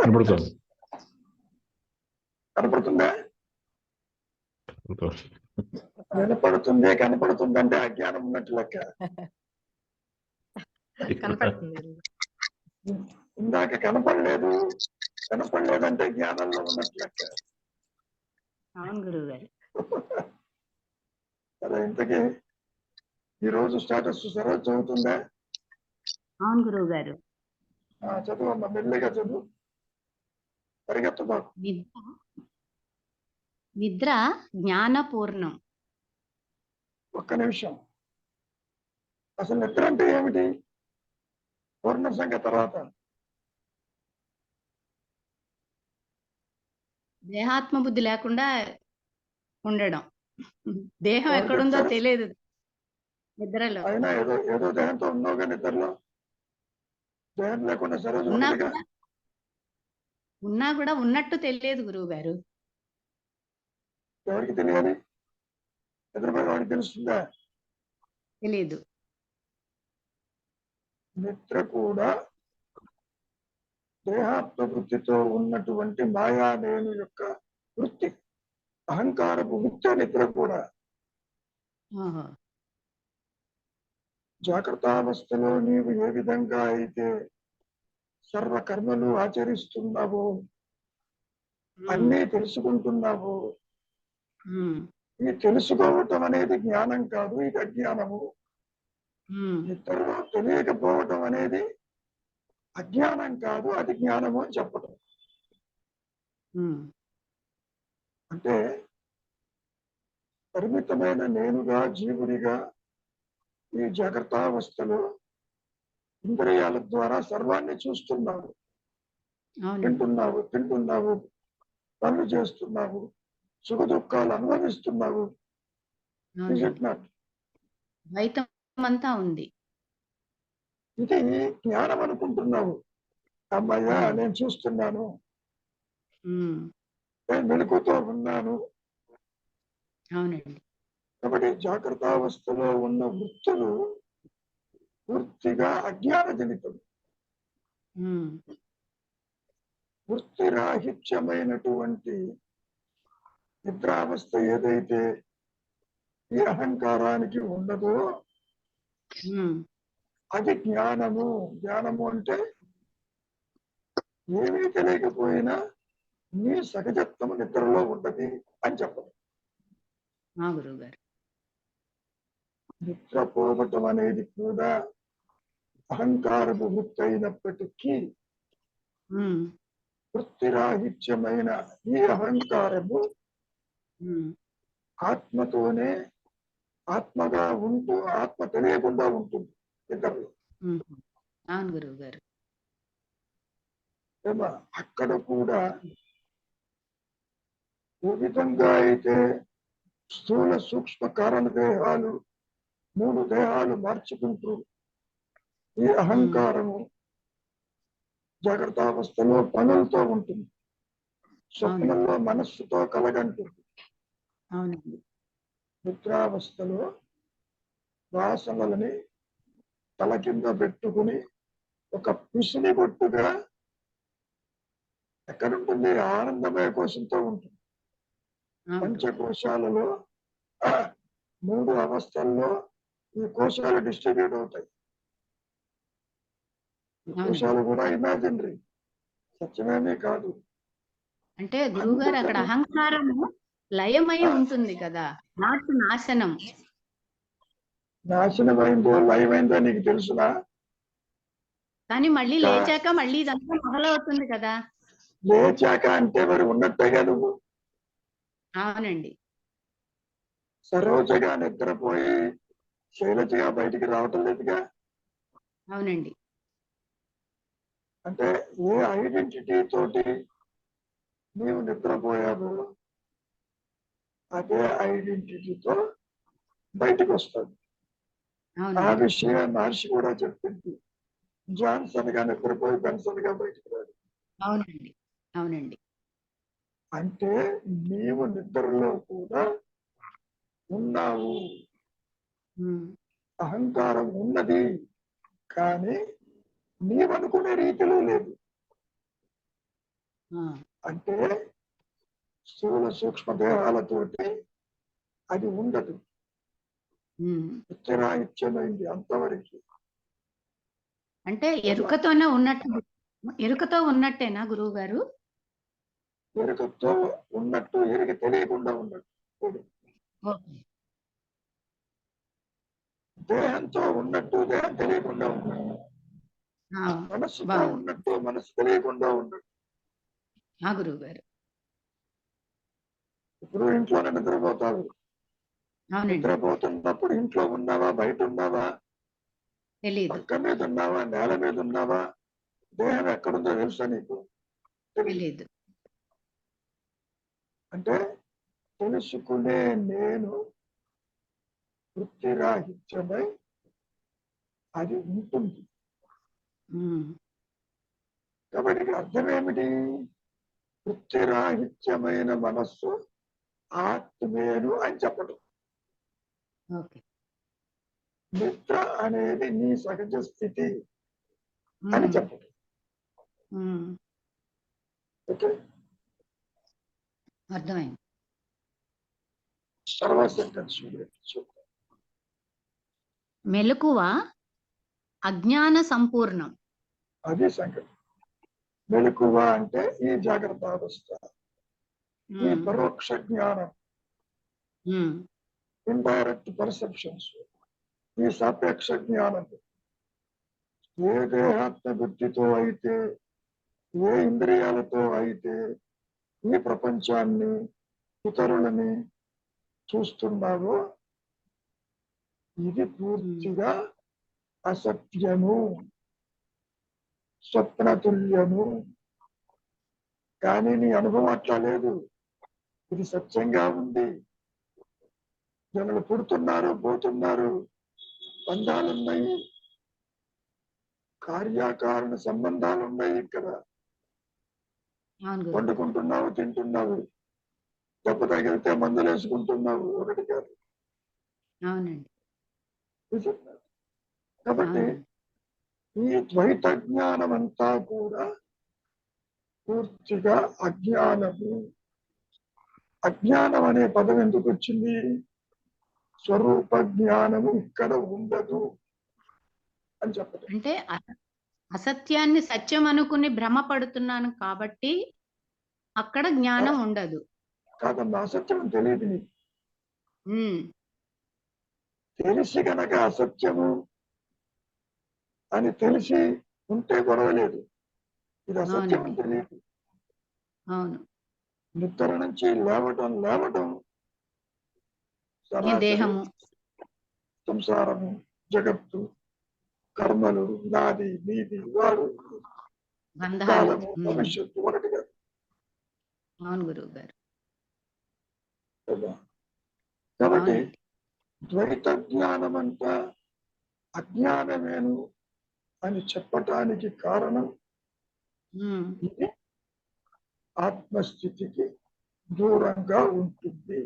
కనపడుతుంది? కనపడుతుందా? వినపడుతుంది కనపడుతుంది అంటే అజ్ఞానం ఉన్నట్టు లెక్క. కనపడుతుంది. ఇందాక కనపడలేదు కనపడలేదంటే జ్ఞానంలో ఉన్నట్టు లెక్క. అవును గురువు గారు సరే ఇంతకీ ఈ రోజు స్టాటస్ సరోజ్ చదువుతుందా? అవును గురువు గారు చదువు మెల్లిగా చదువు. పరిగెత్తు మాకు నిద్ర జ్ఞానపూర్ణం. ఒక్క నిమిషం. అసలు నిద్ర అంటే ఏమిటి? పూర్ణ సంఖ్య తర్వాత. దేహాత్మ బుద్ధి లేకుండా ఉండడం. దేహం ఎక్కడుందో తెలియదు. నిద్రలో. అయినా ఏదో ఏదో దేహంతో ఉన్నావుగా నిద్రలో. దేహం లేకుండా సరోజు ఉన్నా కూడా ఉన్నా కూడా ఉన్నట్టు తెలియదు గురువు గారు ఎవరికి తెలియాలి తెలుస్తుందా? తెలియదు నిద్ర కూడా దేహాత్మ వృత్తితో ఉన్నటువంటి మాయా నేను యొక్క వృత్తి. అహంకారపు వృత్తి నిద్ర కూడా. జాగ్రత్తావస్థలో నీవు ఏ విధంగా అయితే సర్వ కర్మలు ఆచరిస్తున్నావో అన్నీ తెలుసుకుంటున్నావో ఈ తెలుసుకోవటం అనేది జ్ఞానం కాదు ఇది అజ్ఞానము. ఇతరులు తెలియకపోవటం అనేది అజ్ఞానం కాదు అది జ్ఞానము అని చెప్పటం. అంటే పరిమితమైన నేనుగా జీవుడిగా ఈ జాగ్రత్తావస్థలో ఇంద్రియాల ద్వారా సర్వాన్ని చూస్తున్నావు. అవును. వింటున్నావు తింటున్నావు పనులు చేస్తున్నావు సుఖ దుఃఖాలు అనుభవిస్తున్నావు. అంతా ఉంది. ఇది జ్ఞానం అనుకుంటున్నావు. అమ్మయ్యా. నేను చూస్తున్నాను. నేను మెలకుతో ఉన్నాను. అవునండి. కాబట్టి జాగ్రత్త అవస్థలో ఉన్న వృత్తులు పూర్తిగా అజ్ఞాన జనితం ఉమ్, వృత్తి రాహిత్యమైనటువంటి నిద్రావస్థ ఏదైతే ఈ అహంకారానికి ఉండదో అది జ్ఞానము. జ్ఞానము అంటే ఏమీ తెలియకపోయినా నీ సహజత్వము నిద్రలో ఉండదు అని చెప్పదు. నిద్రపోవటం అనేది కూడా అహంకారపు వృత్తి అయినప్పటికీ వృత్తిరాహిత్యమైన ఈ అహంకారము ఆత్మతోనే ఆత్మగా ఉంటూ ఆత్మ తెలియకుండా ఉంటుంది ఇద్దరు. అవును గురువు గారు. అక్కడ కూడా ఏ విధంగా అయితే స్థూల సూక్ష్మ కారణ దేహాలు మూడు దేహాలు మార్చుకుంటూ ఈ అహంకారము జాగ్రత్తావస్థలో పనులతో ఉంటుంది. స్వప్నంలో మనస్సుతో కలగంటుంది. నిద్రావస్థలో వాసనలని తల కింద పెట్టుకుని ఒక పిసిని బొట్టుగా ఎక్కడుంటుంది? ఆనందమయ కోశంతో ఉంటుంది. పంచకోశాలలో మూడు అవస్థల్లో ఈ కోశాలు డిస్ట్రిబ్యూట్ అవుతాయి. కోశాలు కూడా ఇమాజినరీ సత్యమేమీ కాదు. అంటే గురువు గారు అక్కడ అహంకారము లయమై ఉంటుంది కదా. నాట్ నాశనం. నాశనమైందో లయమైందో నీకు తెలుసునా? కానీ మళ్ళీ లేచాక మళ్ళీ ఇదంతా మొదలవుతుంది కదా. లేచాక అంటే మరి ఉన్నట్టేగా నువ్వు? అవునండి. సరోజగా నిద్రపోయి శైలజగా బయటికి రావటం లేదుగా? అవునండి. అంటే ఏ ఐడెంటిటీ తోటి నీవు నిద్రపోయావు? అదే ఐడెంటిటీతో బయటికి వస్తుంది ఆ విషయం మహర్షి కూడా చెప్పింది. జాన్సన్గా నిద్రపోయి బెన్సన్గా బయటికి రాడు. అవునండి. అవునండి. అంటే నీవు నిద్రలో కూడా ఉన్నావు. అహంకారం ఉన్నది కానీ నీవనుకునే రీతిలో లేదు. అంటే స్థూల సూక్ష్మ దేహాలతోటి అది ఉండదు. నిత్యరాహిత్యమైంది అంతవరకు. అంటే ఎరుకతోనే ఉన్నట్టు ఎరుకతో ఉన్నట్టేనా గురువు గారు ఎరుకతో ఉన్నట్టు ఎరుక తెలియకుండా ఉన్నట్టు దేహంతో ఉన్నట్టు దేహం తెలియకుండా మనస్సుతో బాగుంది. ఉన్నట్టు మనసు తెలియకుండా గురువు గారు ఇప్పుడు ఇంట్లోనే నిద్రపోతావు. నిద్రపోతున్నప్పుడు ఇంట్లో ఉన్నావా? బయట ఉన్నావా? పక్క మీద ఉన్నావా? నేల మీద ఉన్నావా? దేహం ఎక్కడుందో తెలుసా నీకు? తెలియదు. అంటే తెలుసుకునే నేను వృత్తిరాహిత్యమై అది ఉంటుంది. కాబట్టి అర్థం ఏమిటి? వృత్తిరాహిత్యమైన మనస్సు ఆత్మేను అని చెప్పడం నిద్ర అనేది నీ సహజ స్థితి అని చెప్పడం ఓకే? అర్థమైంది. సర్వ సెంటెన్స్ చూద్దాం మెలకువ అజ్ఞాన సంపూర్ణం. అది సంగతి. మెలకువ అంటే ఈ జాగ్రత్త అవస్థ? ఈ పరోక్ష జ్ఞానం? Indirect perceptions. ఈ సాపేక్ష జ్ఞానం. ఏ దేహాత్మ బుద్ధితో అయితే ఏ ఇంద్రియాలతో అయితే ఈ ప్రపంచాన్ని ఇతరులని చూస్తున్నావో ఇది పూర్తిగా అసత్యము స్వప్నతుల్యము. కానీ నీ అనుభవం అట్లా లేదు. ఇది సత్యంగా ఉంది. జనులు పుడుతున్నారు పోతున్నారు. బంధాలు ఉన్నాయి కార్యకారణ సంబంధాలు ఉన్నాయి ఇక్కడ వండుకుంటున్నావు తింటున్నావు. దెబ్బ తగిలితే మందులు వేసుకుంటున్నావు ఒకటి కాదు అవునండి. కాబట్టి. ఈ ద్వైత జ్ఞానం అంతా కూడా పూర్తిగా అజ్ఞానము. అజ్ఞానం అనే పదం ఎందుకు వచ్చింది? స్వరూప జ్ఞానము ఇక్కడ ఉండదు అని చెప్పడం అంటే అస- అసత్యాన్ని సత్యం అనుకుని భ్రమపడుతున్నాను కాబట్టి అక్కడ జ్ఞానం ఉండదు. కాదమ్మా అసత్యం తెలియదు తెలిసి గనక అసత్యము అని తెలిసి ఉంటే గొడవ లేదు. ఇది అసత్యం. తెలియదు అవును. నిద్ర నుంచి లేవటం లేవటం దేహము. సంసారము జగత్తు కర్మలు నాది నీది వాడు భవిష్యత్తు ఒకటి కాదు అవును గురువు గారు. కాబట్టి ద్వైత జ్ఞానం అంతా అజ్ఞానమేను అని చెప్పటానికి కారణం ఇది ఆత్మస్థితికి దూరంగా ఉంటుంది.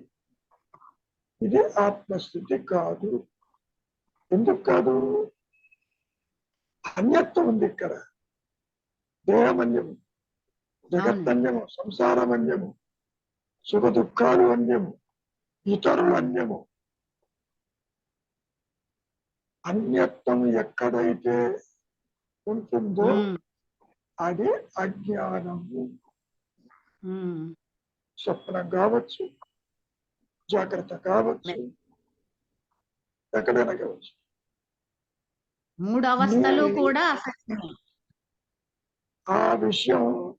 ఇది ఆత్మస్థితి కాదు. ఎందుకు కాదు? అన్యత్వం ఉంది ఇక్కడ. దేహమన్యము జగత్తన్యము సంసారమన్యము సుఖ దుఃఖాలు అన్యము ఇతరులు అన్యము అన్యత్వం ఎక్కడైతే ఉంటుందో అది అజ్ఞానము. స్వప్నం కావచ్చు జాగ్రత్త కావచ్చు ఎక్కడైనా కావచ్చు. మూడు అవస్థలు కూడా ఆ విషయం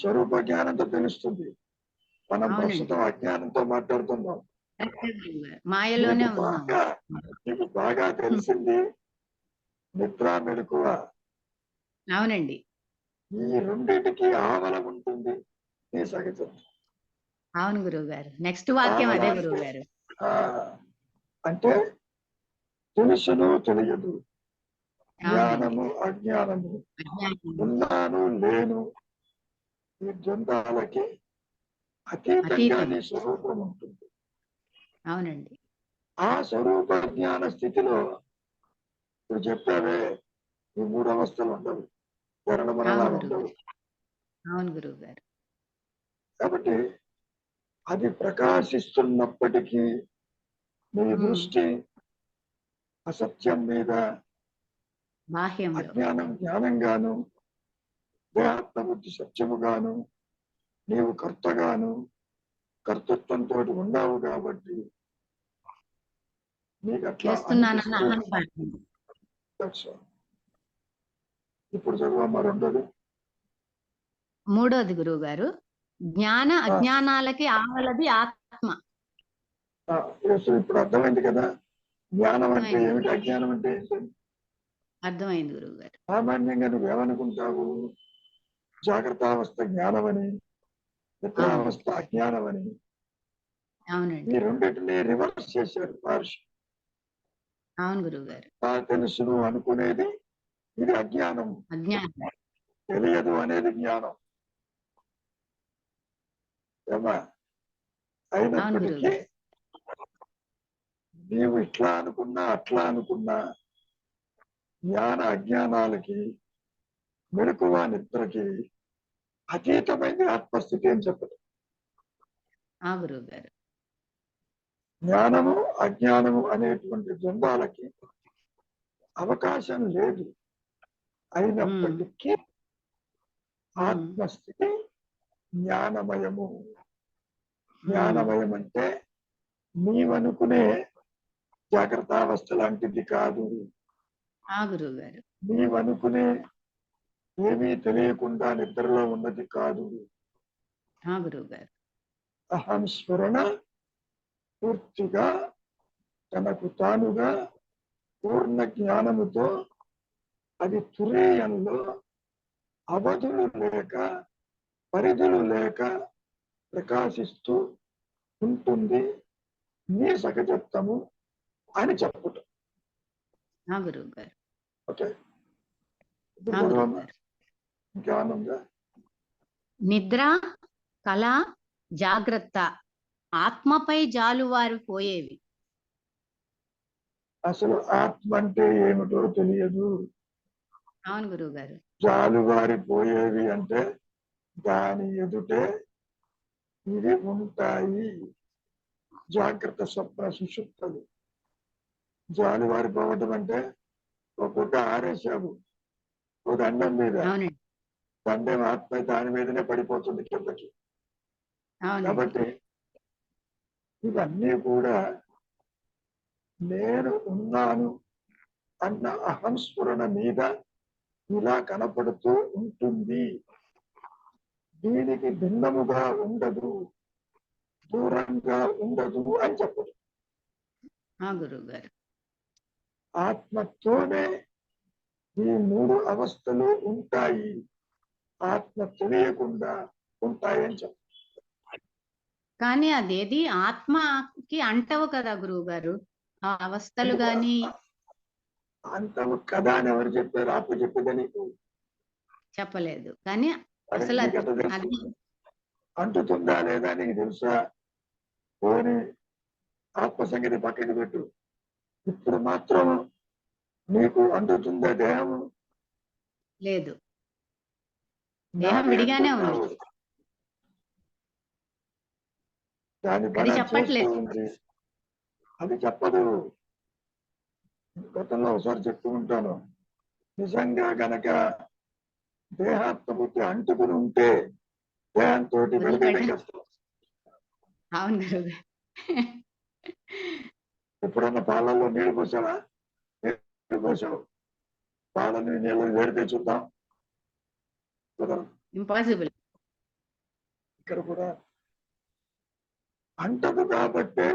స్వరూప జ్ఞానంతో తెలుస్తుంది. మనం. ప్రస్తుతం అజ్ఞానంతో మాట్లాడుతున్నాం. మాయలోనే నీకు ఉన్నాం బాగా తెలిసింది నిద్ర మెలకువ. అవునండి. ఈ రెండింటికి ఆవలం ఉంటుంది. నీ సహజం అవును గురువు గారు నెక్స్ట్ వాక్యం అదే గురువు గారు అంటే తెలుసును తెలియదు. జ్ఞానము అజ్ఞానము. ఉన్నాను లేను. ఈ ద్వంద్వాలకి అతీతంగా. స్వరూపం ఉంటుంది. అవునండి. ఆ స్వరూప జ్ఞాన స్థితిలో నువ్వు చెప్పావే ఈ మూడు అవస్థలు ఉండవు జరణ మరణాలు ఉండవు. అవును గురువు గారు. కాబట్టి అది ప్రకాశిస్తున్నప్పటికీ మ్మ్. దృష్టి అసత్యం మీద అజ్ఞానం జ్ఞానంగాను దేహాత్మ బుద్ధి సత్యముగాను నీవు కర్తగాను కర్తృత్వంతో ఉన్నావు కాబట్టి నీకు అట్లా. ఇప్పుడు చదవమ్మా రెండోది. మూడోది గురువు గారు జ్ఞాన అజ్ఞానాలకి ఆవలది ఆత్మ. ఇప్పుడు అర్థమైంది కదా. జ్ఞానం అంటే అర్థమైంది. ఏమిటి? అజ్ఞానం అంటే అర్థమైంది గురువు గారు సామాన్యంగా నువ్వేమనుకుంటావు? జాగ్రత్తావస్థ జ్ఞానమని. నిద్రావస్థ అజ్ఞానమని అవునండి. ఈ రెండింటిని రివర్స్ చేశారు మహర్షి. అవును గురువు గారు తెలుసు అనుకునేది ఇది అజ్ఞానం. అజ్ఞానం. తెలియదు అనేది జ్ఞానం. అయినప్పటికీ నీవు ఇట్లా అనుకున్నా అట్లా అనుకున్నా జ్ఞాన అజ్ఞానాలకి మెలకువ నిద్రకి అతీతమైన ఆత్మస్థితి అని చెప్పదు ఆ గురువు గారు జ్ఞానము అజ్ఞానము అనేటువంటి ద్వంద్వాలకి అవకాశం లేదు. అయినప్పటికీ ఆత్మస్థితి జ్ఞానమయము. జ్ఞానమయం అంటే నీవనుకునే జాగ్రత్త అవస్థ లాంటిది కాదు. ఆ గురువు గారు నీవనుకునే ఏమీ తెలియకుండా నిద్రలో ఉన్నది కాదు. అహం స్ఫురణ పూర్తిగా తనకు తానుగా పూర్ణ జ్ఞానముతో అది తురేయంలో అవధులు లేక పరిధులు లేక ప్రకాశిస్తూ ఉంటుంది. నీ సహజత్వము అని చెప్పుట. ఆ గురువు గారు ఓకే ఉందా నిద్ర కళ జాగ్రత్త. ఆత్మపై జాలువారి పోయేవి. అసలు ఆత్మ అంటే ఏమిటో తెలియదు. అవును గురువు గారు జాలువారిపోయేవి అంటే దాని ఎదుటే ఇవి ఉంటాయి. జాగ్రత్త స్వప్న సుషుప్తలు. జాలువారిపోవటం అంటే ఒక గుడ్డ ఆరేసావు. ఒక దండం మీద. దండం ఆత్మ దాని మీదనే పడిపోతుంది కిందకి. కాబట్టి ఇవన్నీ కూడా నేను ఉన్నాను అన్న అహంస్ఫురణ మీద ఇలా కనపడుతూ ఉంటుంది. దీనికి భిన్నముగా ఉండదు దూరంగా ఉండదు అని చెప్పదు. ఆత్మతోనే ఈ మూడు అవస్థలు ఉంటాయి. ఆత్మ తెలియకుండా ఉంటాయని చెప్పదు కానీ అదేది ఆత్మకి అంటవు కదా గురువు గారు ఆ అవస్థలు గాని అంత కదా అని ఎవరు చెప్పారు? ఆత్మ చెప్పేదా నీకు? చెప్పలేదు. కానీ అసలు? అది అంటుతుందా లేదా నీకు తెలుసా? పోని ఆత్మ సంగతి పక్కన పెట్టు. ఇప్పుడు మాత్రం నీకు అంటుతుందా దేహం లేదు. దేహం విడిగానే ఉంది. అది చెప్పట్లేదు. అది చెప్పదు. గతంలో ఒకసారి చెప్తూ ఉంటాను. నిజంగా గనక దేహాత్మ బుద్ధి అంటుకుని ఉంటే దేహంతో అవును ఎప్పుడన్నా పాలల్లో నీళ్ళు పోసావా? నీళ్ళు పోసావు. పాలని నీళ్ళు వేడితే చూద్దాం. ఇంపాసిబుల్ ఇక్కడ కూడా అంటదు కాబట్టే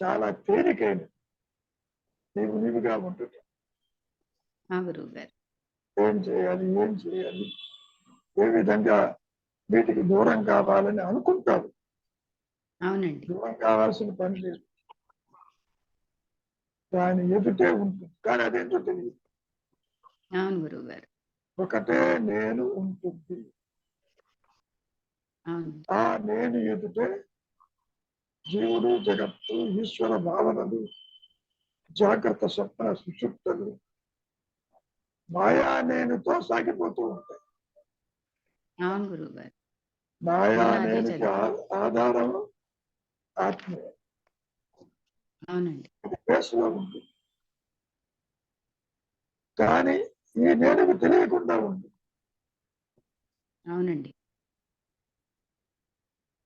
చాలా తేలికైన నీవు నీవుగా ఉంటుంది ఏం చేయాలి ఏం చేయాలి ఏ విధంగా వీటికి దూరం కావాలని అనుకుంటారు అవునండి. దూరం కావాల్సిన పని లేదు. దాని ఎదుటే ఉంటుంది కానీ అదేంటో తెలియదు? అవును గురువు గారు. ఒకటే నేను ఉంటుంది. ఆ నేను ఎదుటే జీవుడు జగత్తు ఈశ్వర భావనలు జాగ్రత్త స్వప్న సుషుప్తలు మాయా నేనుతో సాగిపోతూ ఉంటాయి. మాయా నేను ఆధారం ఆత్మ. అవునండి. ఉంది. కానీ ఈ నేనుకు తెలియకుండా ఉంది అవునండి.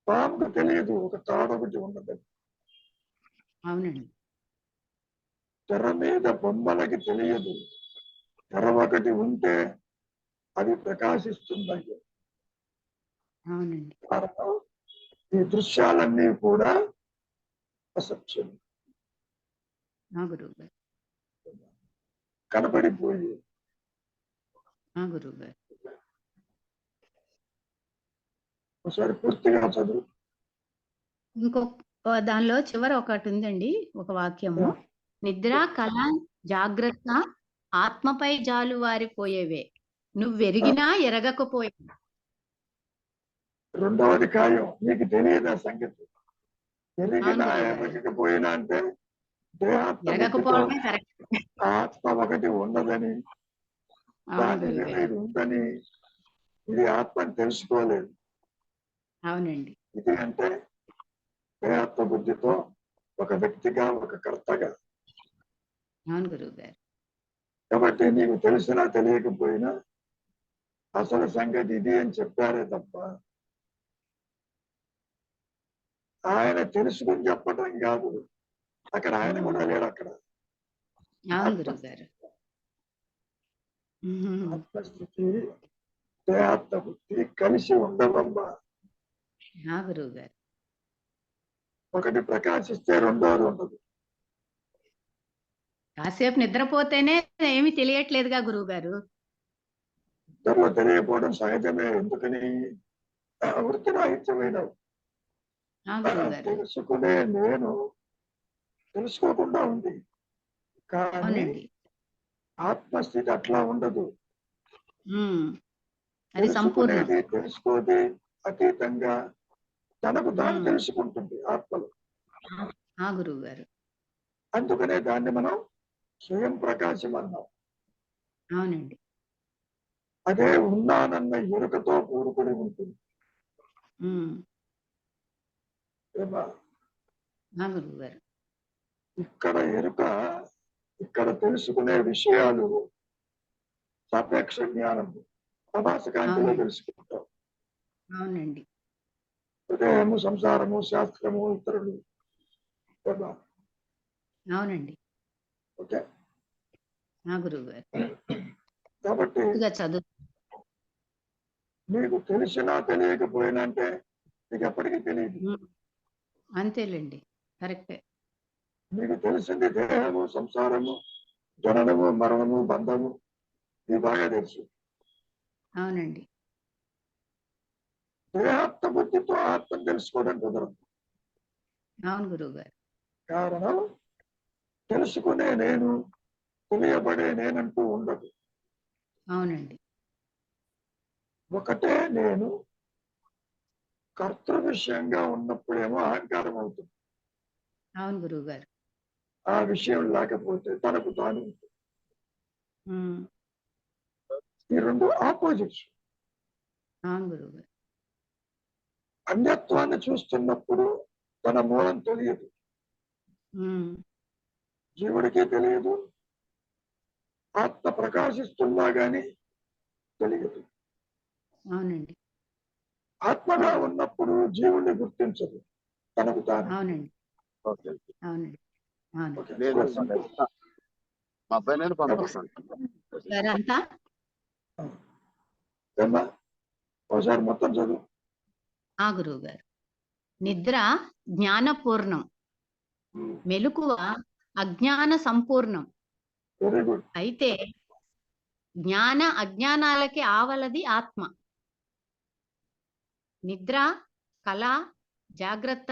పాముకు తెలియదు ఒక తాడు ఒకటి ఉన్నదని అవునండి. తెర మీద బొమ్మలకి తెలియదు. తెర ఒకటి ఉంటే అది ప్రకాశిస్తుందని అవునండి. ఈ దృశ్యాలన్నీ కూడా అసత్యం. కనబడిపోయి గురువు గారు ఒకసారి పూర్తిగా చదువు. ఇంకొక దానిలో చివర ఒకటి ఉందండి ఒక వాక్యము. నిద్ర కళ జాగ్రత్త ఆత్మపై జాలు వారిపోయేవే. నువ్వెరిగినా ఎరగకపోయినా రెండవది ఖాయం. నీకు తెలియదా సంగతి? కదా. ఎరగకపోయినా అంటే ఆత్మ ఒకటి ఉన్నదని అవును దాని గురువు గారు ఇది ఉందని ఇది ఆత్మని తెలుసుకోలేదు. అవునండి. ఇది అంటే దేహాత్మ బుద్ధితో ఒక వ్యక్తిగా ఒక కర్తగా. అవును గురువు గారు. కాబట్టి నీకు తెలిసినా తెలియకపోయినా అసలు సంగతి ఇది అని చెప్పారే తప్ప ఆయన తెలుసుకుని చెప్పటం కాదు. అక్కడ ఆయన కూడా లేడు అక్కడ. అవును గురువు గారు. ఆత్మస్థితి దేహాత్మ బుద్ధి కలిసి ఉండవమ్మా. గురువు గారు ఒకటి ప్రకాశిస్తే రెండోది ఉండదు. కాసేపు నిద్రపోతేనే ఏమీ తెలియట్లేదుగా గురువు గారు ఇద్దరు తెలియకపోవడం సహజమే ఎందుకని? వృత్తి రాహిత్యమైన తెలుసుకునే నేను తెలుసుకోకుండా ఉంది. కానీ ఆత్మస్థితి అట్లా ఉండదు. ఉమ్. అది సంపూర్ణం. తెలుసుకునేది తెలుసుకోది అతీతంగా తనకు తాను మ్మ్. తెలుసుకుంటుంది ఆత్మలో. గురువు గారు అందుకనే దాన్ని మనం స్వయం ప్రకాశం అన్నాం. అవునండి. అదే ఉన్నానన్న ఎరుకతో కూడుకుని ఉంటుంది. ఇక్కడ ఎరుక ఇక్కడ తెలుసుకునే విషయాలు సాపేక్ష జ్ఞానం ప్రభాసకాంతిలో అవును. తెలుసుకుంటాం. అవునండి. హృదయము సంసారము శాస్త్రము ఇతరులు? అవునండి. ఓకే. ఆ గురువు గారు కాబట్టి చదువు నీకు తెలిసినా తెలియకపోయినా అంటే నీకు ఎప్పటికీ తెలియదు. అంతేలేండి. కరెక్టే. నీకు తెలిసింది దేహము సంసారము జననము మరణము బంధము ఇది బాగా తెలుసు. అవునండి. దేహాత్మ బుద్ధితో ఆత్మ తెలుసుకోవడం కుదరదు. అవును గురువు గారు కారణం తెలుసుకునే నేను తెలియబడే నేనంటూ ఉండదు. అవునండి. ఒకటే నేను కర్తృ విషయంగా ఉన్నప్పుడేమో అహంకారం అవుతుంది. అవును గురువు గారు ఆ విషయం లేకపోతే తనకు తాను. ఈ రెండు ఆపోజిట్స్ అన్యత్వాన్ని చూస్తున్నప్పుడు తన మూలం తెలియదు. జీవుడికి తెలియదు. ఆత్మ ప్రకాశిస్తున్నా గాని తెలియదు. అవునండి. ఆత్మగా ఉన్నప్పుడు జీవుణ్ణి గుర్తించదు. తనకు తాను. అవునండి. అవునండి. మా అబ్బాయి నేను పంపిస్తాను? ఒకసారి మొత్తం చదువు. ఆ గురువు గారు నిద్ర జ్ఞానపూర్ణం. మెలకువ అజ్ఞాన సంపూర్ణం. వెరీ గుడ్ అయితే జ్ఞాన అజ్ఞానాలకి ఆవలది ఆత్మ. నిద్ర కళ జాగ్రత్త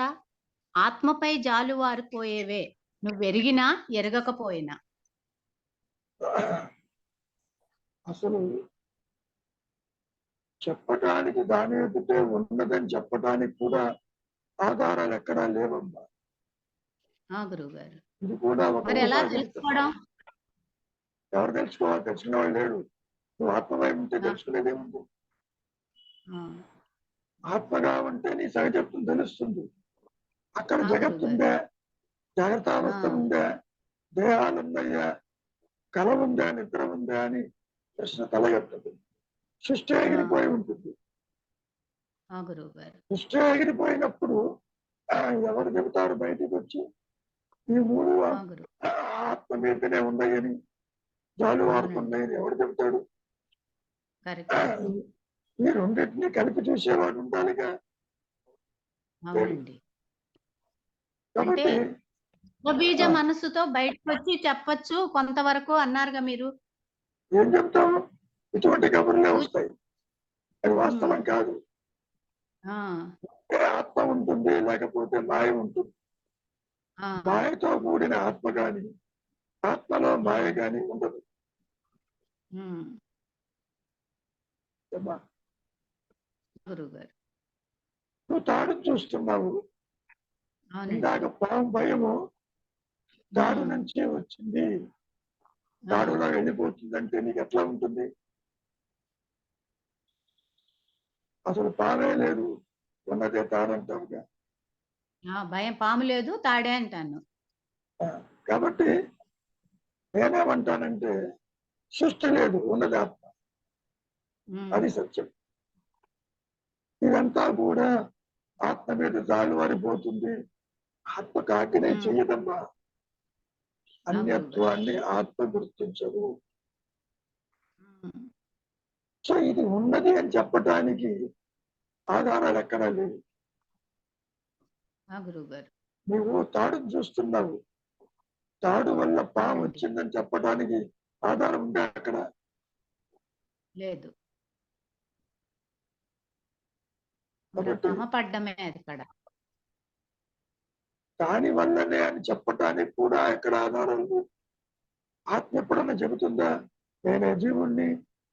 ఆత్మపై జాలువారిపోయేవే నువ్వెరిగినా ఎరగకపోయినా. అసలు చెప్పటానికి దాని ఎదుటే ఉన్నదని చెప్పటానికి కూడా ఆధారాలు ఎక్కడా లేవమ్మా. గురువు గారు ఇది కూడా ఎవరు తెలుసుకోవాలి? తెలుసుకునేవాడు లేడు నువ్వు ఆత్మమై ఉంటే తెలుసుకునేది ఏముంది? ఆత్మగా ఉంటే నీ సహజత్వం తెలుస్తుంది. అక్కడ అవును జగత్తు గురుగారు. ఉందా జాగ్రత్త. ఉందా? దేహాలు ఉన్నాయా కల ఉందా నిద్ర ఉందా అని ప్రశ్న తలగెత్తదు సృష్టి ఎగిరిపోయి ఉంటుంది సృష్టి ఎగిరిపోయినప్పుడు ఎవరు చెబుతారు బయటకు వచ్చి? ఈ మూడు ఆత్మ మీదనే ఉన్నాయని జాలు వాడుతున్నాయని ఎవరు చెబుతాడు? ఈ రెండింటినీ కలిపి చూసేవాడు ఉండాలిగా? కాబట్టి బీజ మనసుతో బయటకు వచ్చి చెప్పొచ్చు కొంతవరకు అన్నారుగా మీరు. ఏం చెప్తాం ఇటువంటి కబుర్లే వస్తాయి. అది వాస్తవం కాదు. ఆత్మ ఉంటుంది లేకపోతే మాయ ఉంటుంది. మాయతో కూడిన ఆత్మ గాని ఆత్మలో మాయ గాని ఉండదు. నువ్వు తాడు చూస్తున్నావు. ఇందాక పాము భయము తాడు నుంచి వచ్చింది. తాడులో వెళ్ళిపోతుందంటే నీకు ఎట్లా ఉంటుంది? అసలు పామే లేదు. ఉన్నదే తాడంటావుగా. భయం పాము లేదు తాడే అంటాను. కాబట్టి నేనేమంటానంటే సృష్టి లేదు ఉన్నది ఆత్మ. అది సత్యం. ఇదంతా కూడా ఆత్మ మీద జాలువారిపోతుంది. ఆత్మ కాకినే. చెయ్యదమ్మా అన్యత్వాన్ని ఆత్మ గుర్తించదు. సో ఇది ఉన్నది అని చెప్పటానికి ఆధారాలు ఎక్కడా లేవు. నువ్వు తాడు చూస్తున్నావు. తాడు వల్ల పాము. వచ్చిందని చెప్పడానికి ఆధారం ఉందా అక్కడ? లేదు. భ్రమపడ్డమే అది దాని వల్లనే అని చెప్పటానికి కూడా ఎక్కడ ఆధారం ఆత్మ ఎప్పుడన్నా చెబుతుందా? నేనే జీవుణ్ణి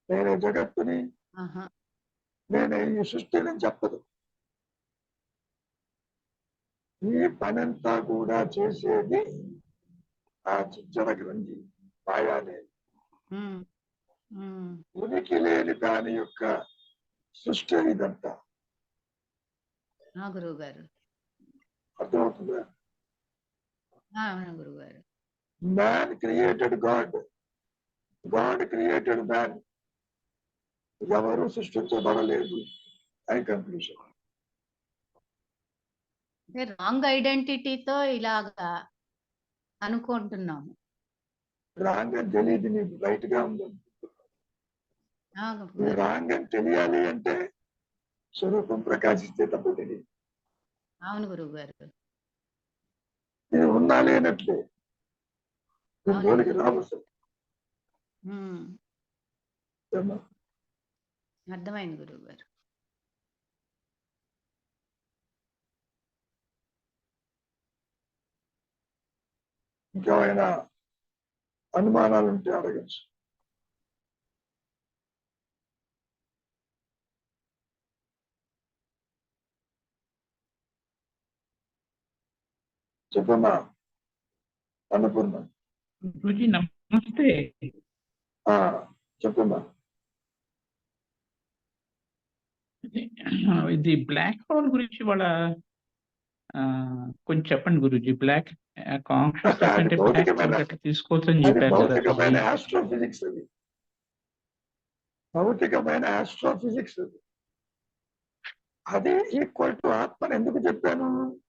నేనే జగత్తుని నేనే ఈ సృష్టిని చెప్పదు. ఈ పనంతా కూడా చేసేది ఆ చిచ్చర గ్రంథి ఉమ్, ఉనికి లేని దాని యొక్క సృష్టి ఇదంతా. ఆ గురువు గారు. అర్థమవుతుందా? అవును గురువు గారు man created God God created man ఎవరు సృష్టించబడలేదు. అని కంక్లూషన్ అంటే రాంగ్ ఐడెంటిటీతో ఇలాగా అనుకుంటున్నాము. రాంగ్ అని తెలియదు నీకు రైట్గా ఉంది. రాంగ్ అని తెలియాలి అంటే స్వరూపం ప్రకాశిస్తే తప్ప తెలియదు. అవును గురువు గారు ఇది ఉన్నా లేనట్లే. ఉమ్, ఏమ్మా? అర్థమైంది గురువు గారు. ఇంకేమైనా అనుమానాలు ఉంటే అడగచ్చు. చెప్పమ్మా. అన్నపూర్ణ గురుజీ నమస్తే. చెప్పమ్మా. ఇది బ్లాక్ హోల్ గురించి వాళ్ళ కొంచెం చెప్పండి గురుజీ. బ్లాక్ కాన్షియస్ అంటే బ్లాక్ హోల్ అట్లా తీసుకోవచ్చని అది చెప్పారు కదా. భౌతికమైన గురూజీ. ఆస్ట్రోఫిజిక్స్ అది. భౌతికమైన ఆస్ట్రోఫిజిక్స్ అది. అది ఈక్వల్ టు ఆత్మని ఎందుకు చెప్పాను?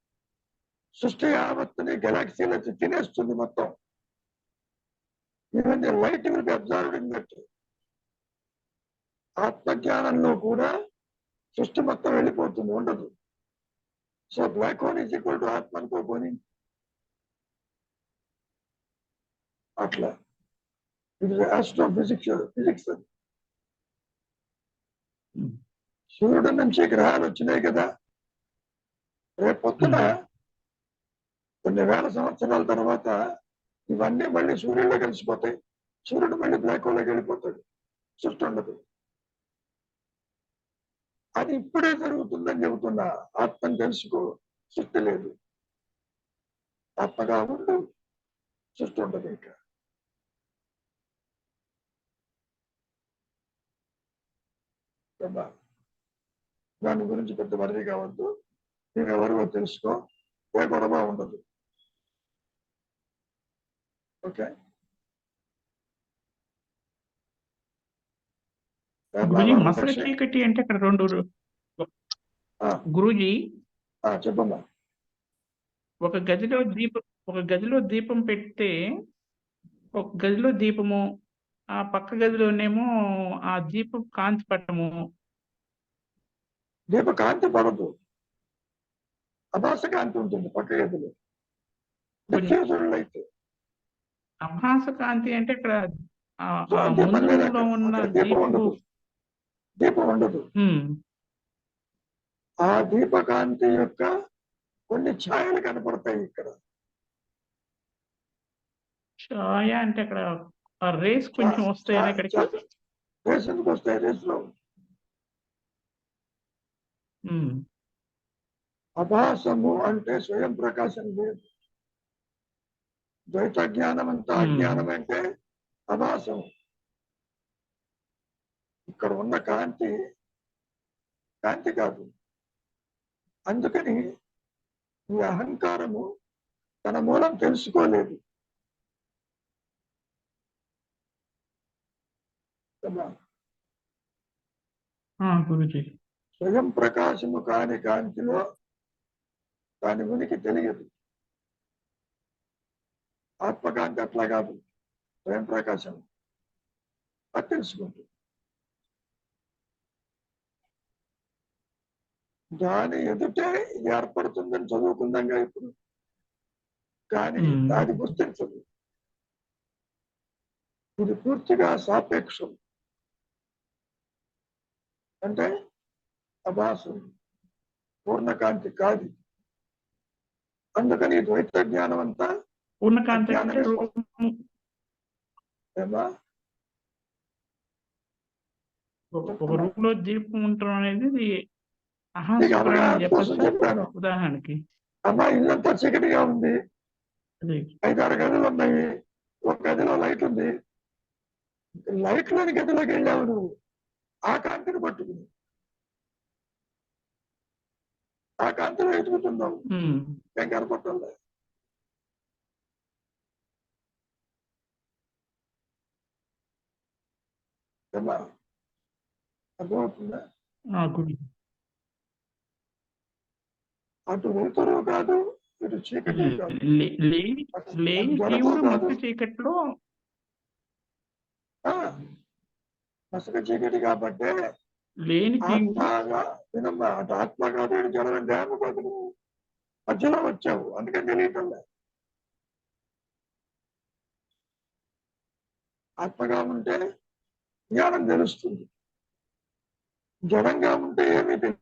సృష్టి యావత్తుని గెలాక్సీలో తినేస్తుంది మొత్తం. ఇవన్నీ light will be observed in that ఆత్మజ్ఞానంలో కూడా సృష్టి మొత్తం వెళ్ళిపోతుంది ఉండదు. So black hole is equal to atma అనుకోపోని అట్లా. ఇది ఆస్ట్రో ఫిజిక్స్ ఫిజిక్స్ సూర్యుడు నుంచి గ్రహాలు వచ్చినాయి కదా. రేపు పొద్దున కొన్ని వేల సంవత్సరాల తర్వాత ఇవన్నీ మళ్ళీ సూర్యుడిలో కలిసిపోతాయి. సూర్యుడు మళ్ళీ బ్లాక్ హోల్లోకి వెళ్ళిపోతాడు. సృష్టి ఉండదు. అది ఇప్పుడే జరుగుతుందని చెబుతున్నా. ఆత్మను తెలుసుకో. సృష్టి లేదు. ఆత్మగా ఉండు. సృష్టి ఉండదు ఇంకా. దాని గురించి పెద్ద వరది కావద్దు నేను ఎవరో తెలుసుకో. ఏ గొడవ ఉండదు. ఓకే గురుజీ చీకటి అంటే అక్కడ రెండు. గురూజీ. చెప్పమ్మా. ఒక గదిలో దీపం ఒక గదిలో దీపం పెడితే ఒక గదిలో దీపము ఆ పక్క గదిలోనేమో ఆ దీపం కాంతి పట్టము దీప కాంతి పడదు. అభాస కాంతి ఉంటుంది పక్క గదిలో. అయితే అభాస కాంతి అంటే? రూమ్లో ఉన్న దీపం ఉండదు. దీపం ఉండదు. ఉమ్, ఆ దీపకాంతి యొక్క కొన్ని ఛాయలు కనపడతాయి ఇక్కడ. ఛాయ అంటే అక్కడ ఆ రేస్ కొంచెం వస్తాయని ఇక్కడికి? రేస్ ఎందుకు వస్తాయి? రేస్లో అభాసము అంటే స్వయం ప్రకాశం లేదు. ద్వైత జ్ఞానం అంతా. అజ్ఞానం అంటే అభాసం. ఇక్కడ ఉన్న కాంతి కాంతి కాదు. అందుకని ఈ అహంకారము తన మూలం తెలుసుకోలేదు. స్వయం ప్రకాశము కాని కాంతిలో దాని ఉనికి తెలియదు. ఆత్మకాంతి అట్లా కాదు. స్వయం ప్రకాశం. అది తెలుసుకుంటుంది. దాని ఎదుటే ఇది ఏర్పడుతుందని చదువుకుందాంగా ఇప్పుడు. కానీ. దాని గుర్తించదు. ఇది పూర్తిగా సాపేక్షం. అంటే అభాసం పూర్ణకాంతి కాదు. అందుకని ద్వైత జ్ఞానం అంతా అంటే అజ్ఞానమే రూపము ఏమా ఒక- ఒక రూమ్లో దీపం ఉండటం అనేది ఇది చెప్పాను ఉదాహరణకి అమ్మా ఇల్లంతా చీకటిగా ఉంది అది ఐదారు గదులు ఉన్నాయి ఒక గదిలో లైట్ ఉంది లైట్ లేని గదిలోకి వెళ్ళావు నువ్వు ఆ కాంతిని పట్టుకుని ఆ కాంతిలో ఎదుగుతున్నావు ఏం కనపడుతుంది అర్థమవుతుందా? అటు వెళ్తారో కాదు ఇటు చీకటి కాదు. చీకట్లో మసక చీకటి కాబట్టి లేని వినమ్మా అటు ఆత్మ కాదు ఇటు జనం ధ్యానం కాదు. మధ్యలో వచ్చావు అందుకని తెలియటం ఆత్మగా ఉంటే జ్ఞానం తెలుస్తుంది. జడంగా ఉంటే ఏమీ తెలియదు